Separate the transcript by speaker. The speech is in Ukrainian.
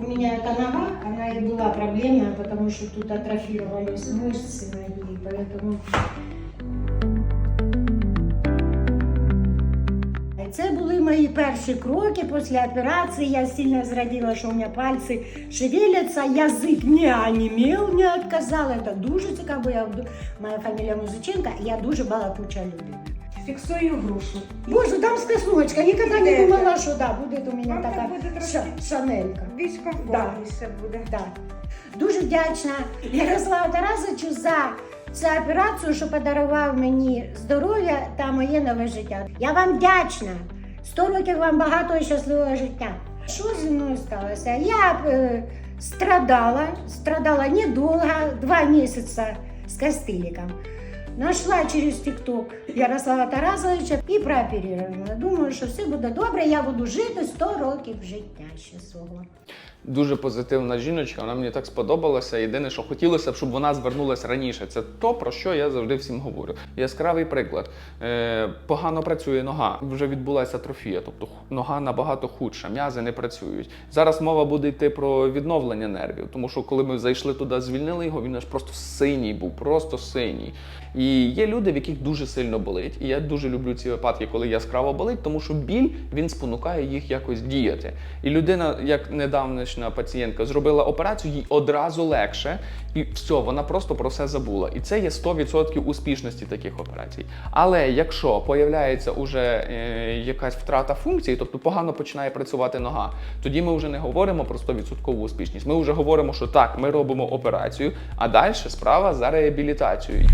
Speaker 1: У меня эта нога, она и была проблемная, потому что тут атрофировались мышцы ноги, поэтому... Це були мої перші кроки після операції. Я сильно зраділа, що у мене пальці шевеляться, язик не онімів, не відказав. Це дуже цікаво. Я, моя фамілія Музиченка, і я дуже балакуча людина.
Speaker 2: Фіксую грушу.
Speaker 1: Боже, дамська сумочка, ніколи не думала, що да, буде у мене
Speaker 2: Вам
Speaker 1: така
Speaker 2: так буде трошки
Speaker 1: ша- шанелька.
Speaker 2: Більш комфортніше буде.
Speaker 1: Да. Дуже вдячна Ярославу Тарасовичу за цю операцію, що подарував мені здоров'я та моє нове життя. Я вам вдячна. Сто років вам багато і щасливого життя. Що зі мною сталося? Я е, страдала, страдала недовго, два місяці з костиликом. Нашла через Тікток Ярослава Тарасовича і прооперировала. Думаю, що все буде добре, я буду жити 100 років життя свого.
Speaker 3: Дуже позитивна жіночка, вона мені так сподобалася. Єдине, що хотілося б, щоб вона звернулася раніше. Це то, про що я завжди всім говорю. Яскравий приклад. Е, погано працює нога. Вже відбулася атрофія, тобто нога набагато худша, м'язи не працюють. Зараз мова буде йти про відновлення нервів, тому що коли ми зайшли туди, звільнили його, він аж просто синій був, просто синій. І є люди, в яких дуже сильно болить. І я дуже люблю ці випадки, коли яскраво болить, тому що біль він спонукає їх якось діяти. І людина, як недавнішня пацієнтка, зробила операцію, їй одразу легше, і все, вона просто про все забула. І це є 100% успішності таких операцій. Але якщо появляється уже е, якась втрата функції, тобто погано починає працювати нога, тоді ми вже не говоримо про 100% успішність. Ми вже говоримо, що так, ми робимо операцію, а далі справа за реабілітацією.